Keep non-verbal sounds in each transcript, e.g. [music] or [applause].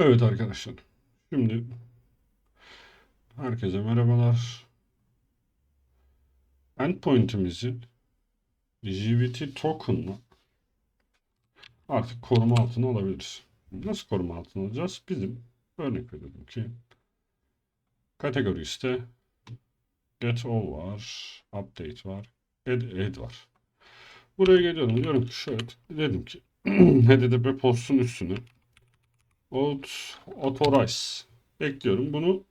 Evet arkadaşlar. Şimdi herkese merhabalar. Endpoint'imizi JWT token'la artık koruma altına alabiliriz. Nasıl koruma altına alacağız? Bizim örnek verelim ki kategoriste get all var, update var, add add var. Buraya geliyorum. Diyorum ki şöyle dedim ki [clears throat] HTTP postun üstüne Auth authorize ekliyorum. Bunu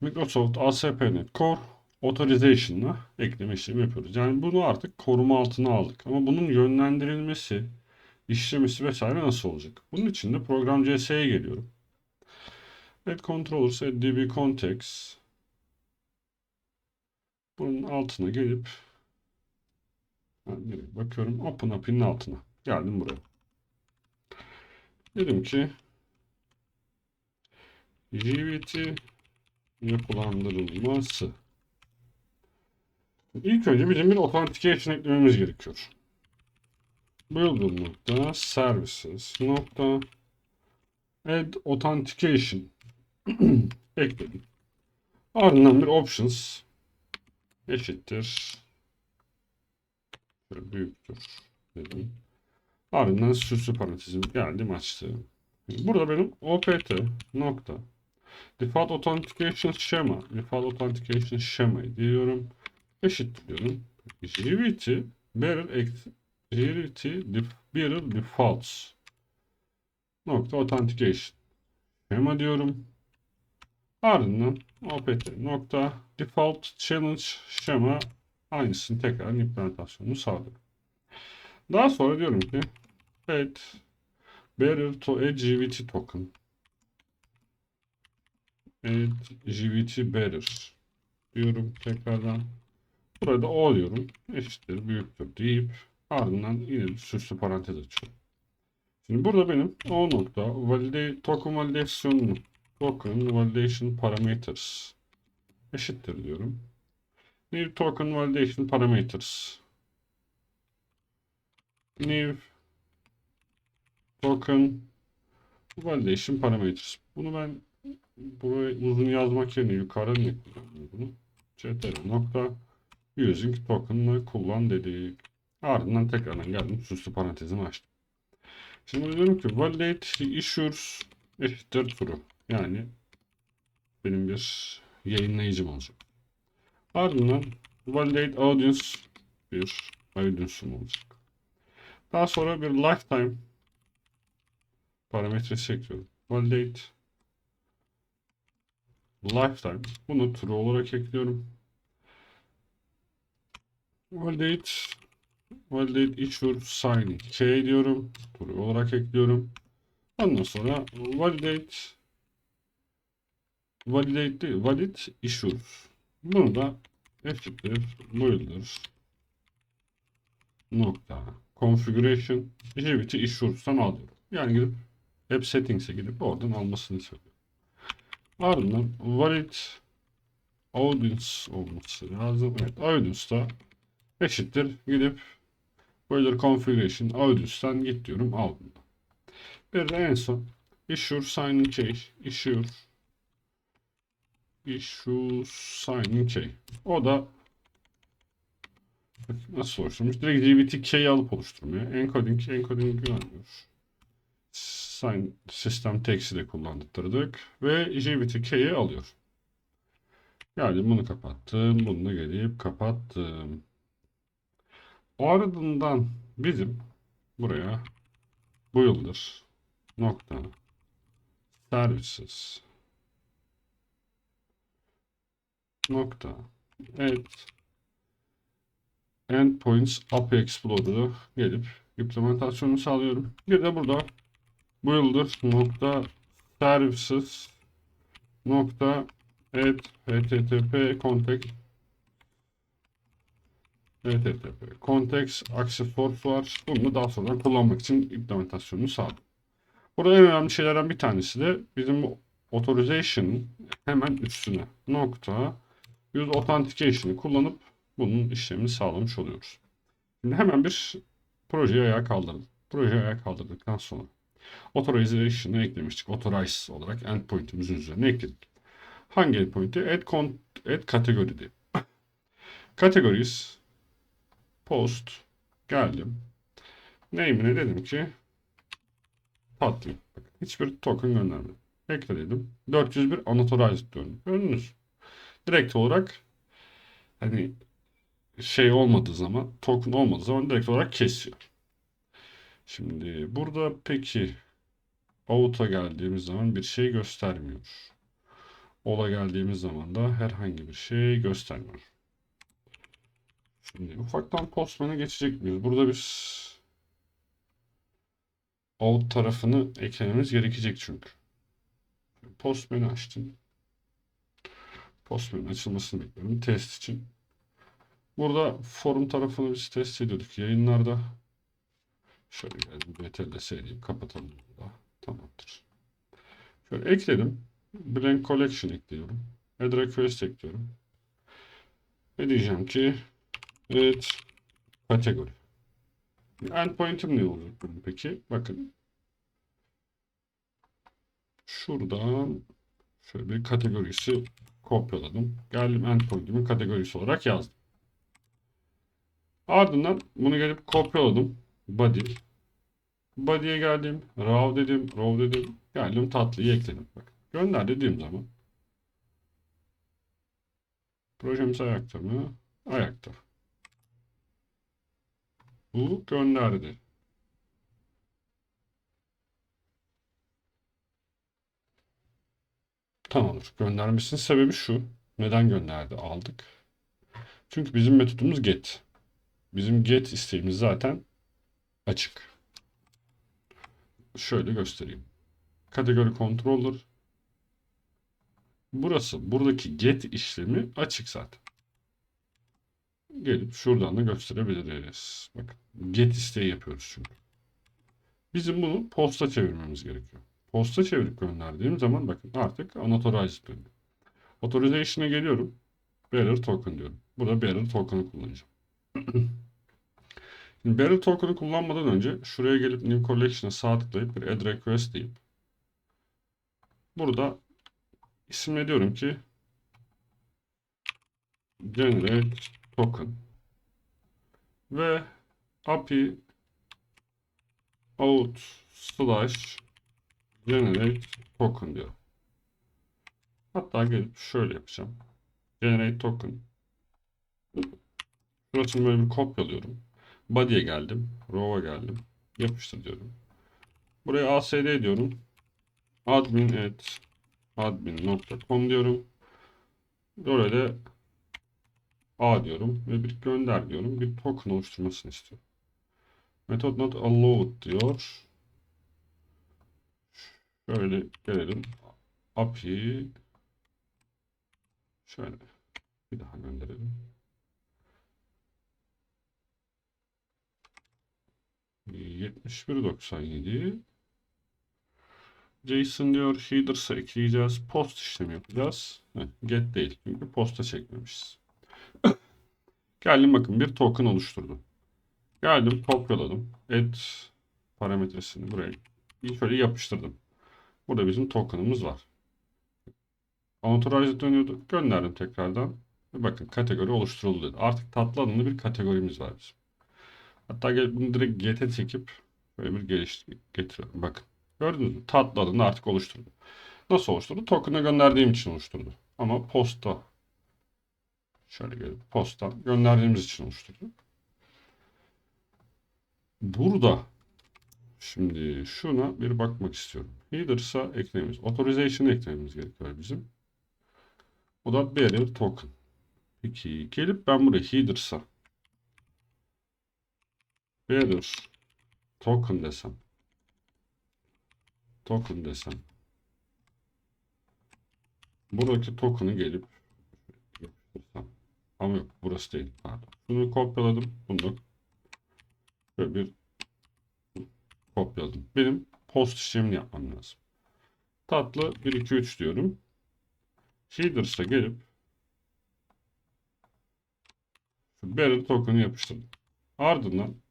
Microsoft ASP.NET Core Authorization'la ekleme işlemi yapıyoruz. Yani bunu artık koruma altına aldık. Ama bunun yönlendirilmesi, işlemesi vesaire nasıl olacak? Bunun için de program CS'ye geliyorum. Add controllers, add db context. Bunun altına gelip bakıyorum. Open API'nin altına. Geldim buraya. Dedim ki JWT yapılandırılması. İlk önce bizim bir authentication eklememiz gerekiyor. Builder nokta services nokta add authentication [clears throat] ekledim. Ardından bir options eşittir şöyle büyüktür dedim. Ardından süslü parantezim geldim açtım. Burada benim opt nokta default authentication schema. Default authentication schema diyorum. Eşit diyorum. Bearer ex- jvt def, bearer defaults. Nokta authentication. Schema diyorum. Ardından opt nokta default challenge schema aynısını tekrar implementasyonunu sağlıyorum. Daha sonra diyorum ki add bearer to add GVT token. Add GVT bearer diyorum tekrardan. Burada o diyorum. Eşittir büyüktür deyip ardından yine süslü parantez açıyorum. Şimdi burada benim o nokta validate token validasyonunu token validation parameters eşittir diyorum. New token validation parameters new token validation parameters. Bunu ben buraya uzun yazmak yerine yukarı ne kullanıyorum bunu? ctr nokta using token'ı kullan dedik. Ardından tekrardan geldim süslü parantezimi açtım. Şimdi diyorum ki validate issues eşittir true. Yani benim bir yayınlayıcım olacak. Ardından validate audience bir audience'um olacak. Daha sonra bir lifetime parametresi ekliyorum. Validate lifetime. Bunu true olarak ekliyorum. Validate validate issue sign k diyorum. True olarak ekliyorum. Ondan sonra validate validate değil, valid issues. Bunu da eşittir builder nokta configuration JWT issues'tan alıyorum. Yani gidip App Settings'e gidip oradan almasını söylüyorum. Ardından valid audience olması lazım. Evet audience'da eşittir gidip böyle configuration audience'dan git diyorum al bunu. Bir de en son issue sign key issue issue sign key. O da Nasıl oluşturmuş? Direkt GBT-K'yi alıp oluşturmuyor. Encoding, encoding güvenmiyor. Sign sistem text'i de kullandırdık. Ve GBT-K'yi alıyor. Yani bunu kapattım. Bunu gelip kapattım. Ardından bizim buraya builder nokta services nokta evet endpoints API Explorer'ı gelip implementasyonu sağlıyorum. Bir de burada builder nokta services nokta add http context http context access force var. Bunu daha sonra kullanmak için implementasyonunu sağladım. Burada en önemli şeylerden bir tanesi de bizim authorization hemen üstüne nokta use authentication'ı kullanıp bunun işlemini sağlamış oluyoruz. Şimdi hemen bir projeyi ayağa kaldırdık. Projeyi ayağa kaldırdıktan sonra authorization'ı eklemiştik. Authorize olarak endpoint'imizin üzerine ekledik. Hangi endpoint'i? Add, add category diye. [coughs] Categories post geldim. Name'ine dedim ki tatlı. Hiçbir token göndermedim. Ekle dedim. 401 unauthorized diyorum. Gördünüz. Direkt olarak hani şey olmadığı zaman, token olmadığı zaman direkt olarak kesiyor. Şimdi burada peki out'a geldiğimiz zaman bir şey göstermiyor. Ola geldiğimiz zaman da herhangi bir şey göstermiyor. Şimdi ufaktan Postman'a geçecek miyiz? Burada bir out tarafını eklememiz gerekecek çünkü. Postman'ı açtım. Postman'ın açılmasını bekliyorum test için. Burada forum tarafını biz test ediyorduk yayınlarda. Şöyle geldim. BTLS diyeyim. Kapatalım burada. Tamamdır. Şöyle ekledim. Blank Collection ekliyorum. Add Request ekliyorum. Ve diyeceğim ki evet kategori. Endpoint'im ne olacak benim peki? Bakın. Şuradan şöyle bir kategorisi kopyaladım. Geldim endpoint'imin kategorisi olarak yazdım. Ardından bunu gelip kopyaladım. Body. Body'ye geldim. Raw dedim. Raw dedim. Geldim tatlıyı ekledim. Bak. Gönder dediğim zaman. Projemiz ayakta mı? Ayakta. Bu gönderdi. Tamamdır. Göndermesinin sebebi şu. Neden gönderdi? Aldık. Çünkü bizim metodumuz get. Bizim get isteğimiz zaten açık. Şöyle göstereyim. Kategori controller. Burası, buradaki get işlemi açık zaten. Gelip şuradan da gösterebiliriz. Bakın get isteği yapıyoruz çünkü. Bizim bunu posta çevirmemiz gerekiyor. Posta çevirip gönderdiğim zaman bakın artık unauthorized dönüyor. Authorization'a geliyorum. Bearer token diyorum. Burada bearer token'ı kullanacağım. Şimdi bearer token'ı kullanmadan önce şuraya gelip new collection'a sağ tıklayıp bir add request deyip burada isim diyorum ki generate token ve API out slash generate token diyorum. Hatta gelip şöyle yapacağım. Generate token. Şurasını böyle bir kopyalıyorum. Body'ye geldim. Row'a geldim. Yapıştır diyorum. Buraya ASD diyorum. Admin at admin.com diyorum. Böyle de A diyorum ve bir gönder diyorum. Bir token oluşturmasını istiyorum. Method not allowed diyor. Şöyle gelelim. API şöyle bir daha gönderelim. Yetmiş bir doksan yedi. JSON diyor headers'a ekleyeceğiz. Post işlemi yapacağız. Get değil. Çünkü posta çekmemişiz. [coughs] Geldim bakın bir token oluşturdum. Geldim kopyaladım. Add parametresini buraya şöyle yapıştırdım. Burada bizim token'ımız var. Authorize dönüyordu. Gönderdim tekrardan. Bakın kategori oluşturuldu dedi. Artık tatlı adında bir kategorimiz var bizim. Hatta bunu direkt get'e çekip böyle bir geliş getiriyorum. Bakın. Gördünüz mü? Tatlı adını artık oluşturdu. Nasıl oluşturdu? Token'a gönderdiğim için oluşturdu. Ama posta şöyle gelip posta gönderdiğimiz için oluşturdu. Burada şimdi şuna bir bakmak istiyorum. Headers'a eklememiz, authorization eklememiz gerekiyor bizim. O da bearer token. Peki gelip ben buraya headers'a bearer token desem token desem buradaki token'ı gelip ama yok burası değil pardon. Bunu kopyaladım bunu böyle bir kopyaladım. Benim post işlemini yapmam lazım. Tatlı 1 2 3 diyorum. Headers'a gelip şu bearer token'ı yapıştırdım. Ardından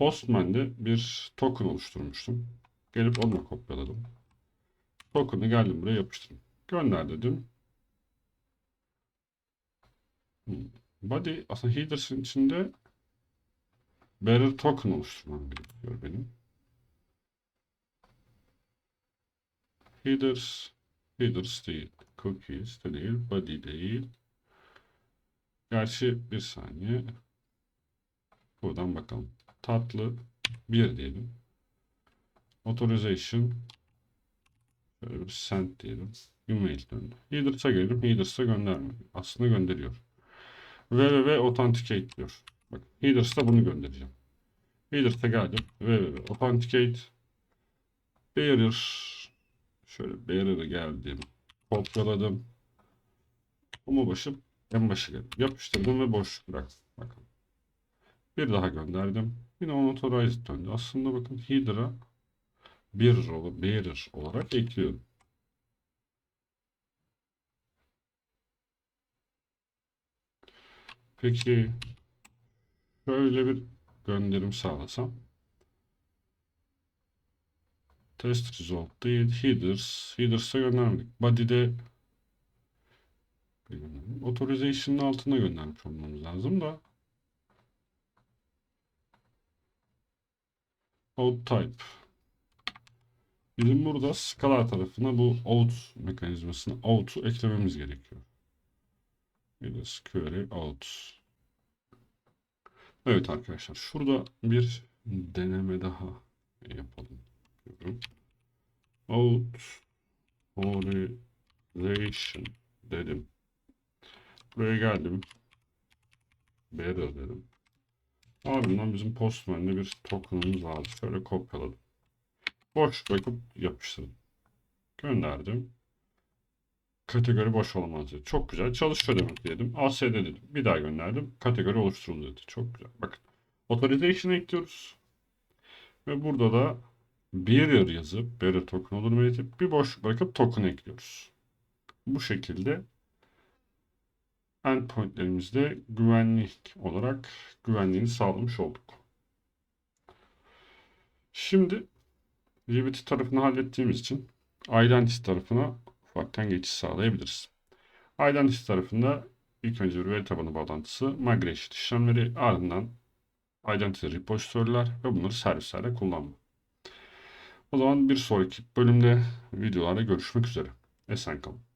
Postman'de bir token oluşturmuştum. Gelip onu kopyaladım. Token'ı geldim buraya yapıştırdım. Gönder dedim. Body aslında headers'ın içinde bearer token oluşturmam gerekiyor benim. Headers, headers değil, cookies de değil, body değil. Gerçi bir saniye. Buradan bakalım. Tatlı bir diyelim. Authorization Şöyle bir send diyelim. Email döndü. Headers'a gelelim. Headers'a göndermiyor. Aslında gönderiyor. www authenticate diyor. Bak Headers'ta bunu göndereceğim. Headers'a geldim. www authenticate bearer şöyle bearer'a geldim. Kopyaladım. Ama başı en başa geldim. Yapıştırdım ve boşluk bıraktım. Bakın. Bir daha gönderdim. Yine unauthorized döndü. Aslında bakın header'a bearer, bearer olarak ekliyorum. Peki şöyle bir gönderim sağlasam test result değil headers headers'a göndermedik body'de authorization'ın altına göndermiş olmamız lazım da out type Bizim burada Scala tarafına bu out mekanizmasını out'u eklememiz gerekiyor. Headers query out. Evet arkadaşlar şurada bir deneme daha yapalım. Out authorization dedim. Buraya geldim. Bearer dedim. Ardından bizim Postman'de bir token'ımız vardı. Şöyle kopyaladım. Boş bırakıp yapıştırdım. Gönderdim. Kategori boş olamaz dedi. Çok güzel. Çalışıyor demek dedim. ASD dedim. Bir daha gönderdim. Kategori oluşturuldu dedi. Çok güzel. Bakın. Authorization ekliyoruz. Ve burada da bearer yazıp bearer token olur mu edip bir boş bırakıp token ekliyoruz. Bu şekilde endpointlerimizde güvenlik olarak güvenliğini sağlamış olduk. Şimdi Liberty tarafını hallettiğimiz için Identity tarafına ufaktan geçiş sağlayabiliriz. Identity tarafında ilk önce veri tabanı bağlantısı, migration işlemleri ardından Identity repository'ler ve bunları servislerde kullanma. O zaman bir sonraki bölümde videolarda görüşmek üzere. Esen kalın.